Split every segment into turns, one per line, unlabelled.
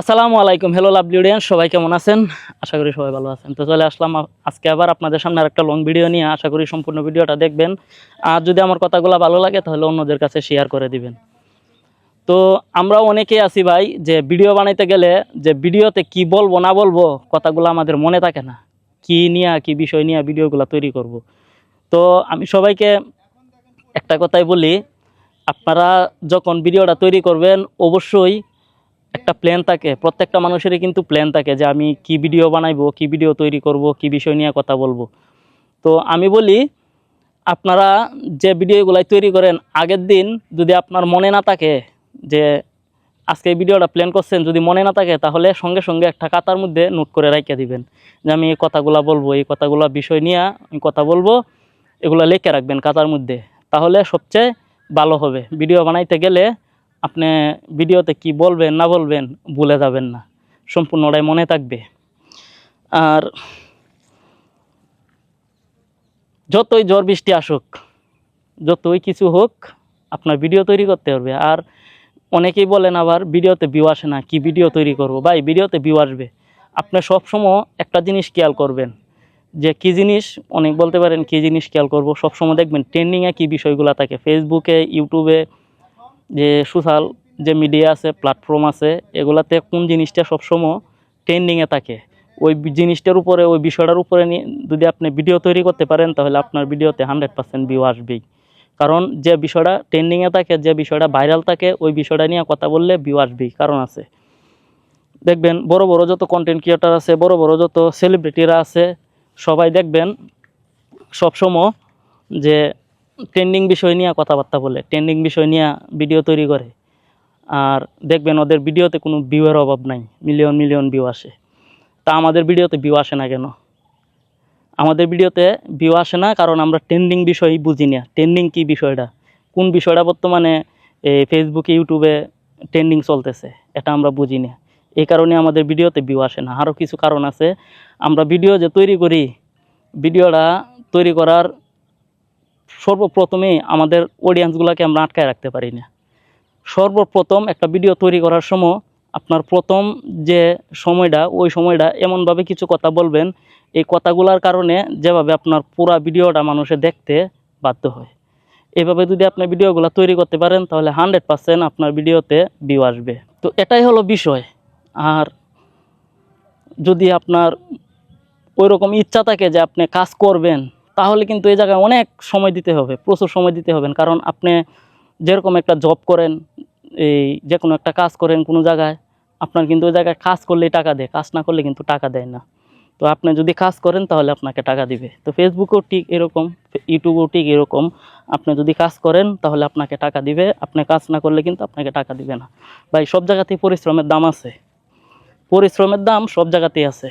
আসসালামু আলাইকুম। Hello lovely audience সবাই কেমন আছেন? আশা করি সবাই ভালো আছেন। তো চলে আসলাম আজকে আবার আপনাদের সামনে আর একটা লং ভিডিও নিয়ে। আশা করি সম্পূর্ণ ভিডিওটা দেখবেন। আর যদি আমার কথাগুলো ভালো লাগে, তাহলে অন্যদের কাছে শেয়ার করে দিবেন। তো আমরা অনেকেই আছি ভাই, যে ভিডিও বানাইতে গেলে যে ভিডিওতে কি বলব, না বলব, কথাগুলো আমাদের মনে থাকে না। কি নিয়ে, কি বিষয় নিয়ে ভিডিওগুলো তৈরি করব। তো আমি সবাইকে একটা কথাই বলি, আপনারা যখন ভিডিওটা তৈরি করবেন, অবশ্যই একটা প্ল্যান থাকে, প্রত্যেকটা মানুষেরই কিন্তু প্ল্যান থাকে যে আমি কি ভিডিও বানাইবো, কি ভিডিও তৈরি করব, কি বিষয় নিয়ে কথা বলব। তো আমি বলি, আপনারা যে ভিডিওগুলাই তৈরি করেন, আগের দিন যদি আপনার মনে না থাকে যে আজকে এই ভিডিওটা প্ল্যান করছেন, যদি মনে না থাকে, তাহলে সঙ্গে সঙ্গে একটা খাতার মধ্যে নোট করে রাখিয়ে দিবেন। যে আমি এই কথাগুলো বলব, এই কথাগুলো বিষয় নিয়ে আমি কথা বলব, এগুলো লিখে রাখবেন খাতার মধ্যে। তাহলে সবচেয়ে ভালো হবে। ভিডিও বানাইতে গেলে আপনি ভিডিওতে কি বলবেন, না বলবেন, ভুলে যাবেন না। সম্পূর্ণটাই মনে থাকবে। আর যতই ঝড় বৃষ্টি আসুক, যতই কিছু হোক, আপনার ভিডিও তৈরি করতে হবে। আর অনেকেই বলেন আবার, ভিডিওতে ভিউ আসে না, কি ভিডিও তৈরি করব? ভাই, ভিডিওতে ভিউ আসবে। আপনি সবসময় একটা জিনিস খেয়াল করবেন। যে কি জিনিস, অনেক বলতে পারেন কি জিনিস খেয়াল করব, সবসময় দেখবেন ট্রেন্ডিংয়ে কি বিষয়গুলো থাকে। ফেসবুকে ইউটিউবে যে সোশ্যাল যে মিডিয়া আছে প্ল্যাটফর্ম আছে, এগুলাতে কোন জিনিসটা সবসময় ট্রেন্ডিংয়ে থাকে? ওই জিনিসটার উপরে, ওই বিষয়টার উপরে নিয়ে যদি আপনি ভিডিও তৈরি করতে পারেন, তাহলে আপনার ভিডিওতে হান্ড্রেড পার্সেন্ট ভিউ আসবেই। কারণ যে বিষয়টা ট্রেন্ডিংয়ে থাকে, যে বিষয়টা ভাইরাল থাকে, ওই বিষয়টা নিয়ে কথা বললে ভিউ আসবেই, কারণ আছে। দেখবেন, বড় বড় যত কন্টেন্ট ক্রিয়েটার আছে, বড় বড় যত সেলিব্রিটিরা আছে, সবাই দেখবেন সবসময় যে ট্রেন্ডিং বিষয় নিয়ে কথাবার্তা বলে ট্রেন্ডিং বিষয় নিয়ে ভিডিও তৈরি করে। আর দেখবেন ওদের ভিডিওতে কোনো ভিউয়ের অভাব নাই মিলিয়ন মিলিয়ন ভিউ আসে। তা আমাদের ভিডিওতে ভিউ আসে না কেন? আমাদের ভিডিওতে ভিউ আসে না কারণ আমরা ট্রেন্ডিং বিষয়ই বুঝি না। ট্রেন্ডিং কী বিষয়টা? কোন বিষয়টা বর্তমানে এই ফেসবুকে ইউটিউবে ট্রেন্ডিং চলতেছে? এটা আমরা বুঝি না। এই কারণে আমাদের ভিডিওতে ভিউ আসে না। আরও কিছু কারণ আছে। আমরা ভিডিও যে তৈরি করি ভিডিওটা তৈরি করার সর্বপ্রথমেই আমাদের অডিয়েন্সগুলোকে আমরা আটকায় রাখতে পারি না। সর্বপ্রথম একটা ভিডিও তৈরি করার সময় আপনার প্রথম যে সময়টা, ওই সময়টা এমনভাবে কিছু কথা বলবেন, এই কথাগুলোর কারণে যেভাবে আপনার পুরা ভিডিওটা মানুষে দেখতে বাধ্য হয়। এভাবে যদি আপনি ভিডিওগুলো তৈরি করতে পারেন, তাহলে হান্ড্রেড পার্সেন্ট আপনার ভিডিওতে ভিউ আসবে। তো এটাই হলো বিষয়। আর যদি আপনার ওই রকম ইচ্ছা থাকে যে আপনি কাজ করবেন তাহলে কিন্তু এই জায়গায় অনেক সময় দিতে হবে, প্রচুর সময় দিতে হবে। কারণ আপনি যেরকম একটা জব করেন, এই যে কোনো একটা কাজ করেন কোনো জায়গায়, আপনার কিন্তু ওই জায়গায় কাজ করলেই টাকা দেয়, কাজ না করলে কিন্তু টাকা দেয় না। তো আপনি যদি কাজ করেন তাহলে আপনাকে টাকা দিবে। তো ফেসবুকেও ঠিক এরকম ইউটিউবেও ঠিক এরকম। আপনি যদি কাজ করেন তাহলে আপনাকে টাকা দিবে, আপনি কাজ না করলে কিন্তু আপনাকে টাকা দিবে না। ভাই, সব জায়গাতেই পরিশ্রমের দাম আছে। পরিশ্রমের দাম সব জায়গাতেই আছে।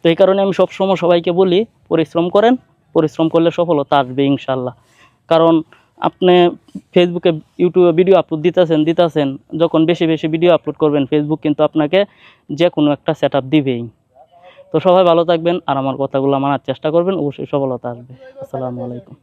তো এই কারণে আমি সবসময় সবাইকে বলি, পরিশ্রম করেন পরিশ্রম করলে সফলতা আসবে ইনশাল্লাহ কারণ আপনি ফেসবুকে ইউটিউবে ভিডিও আপলোড দিতেছেন দিতেছেন, যখন বেশি বেশি ভিডিও আপলোড করবেন ফেসবুক কিন্তু আপনাকে যে কোনো একটা সেট আপ দিবেই। তো সবাই ভালো থাকবেন আর আমার কথাগুলো মানার চেষ্টা করবেন, অবশ্যই সফলতা আসবে। আসসালামু আলাইকুম।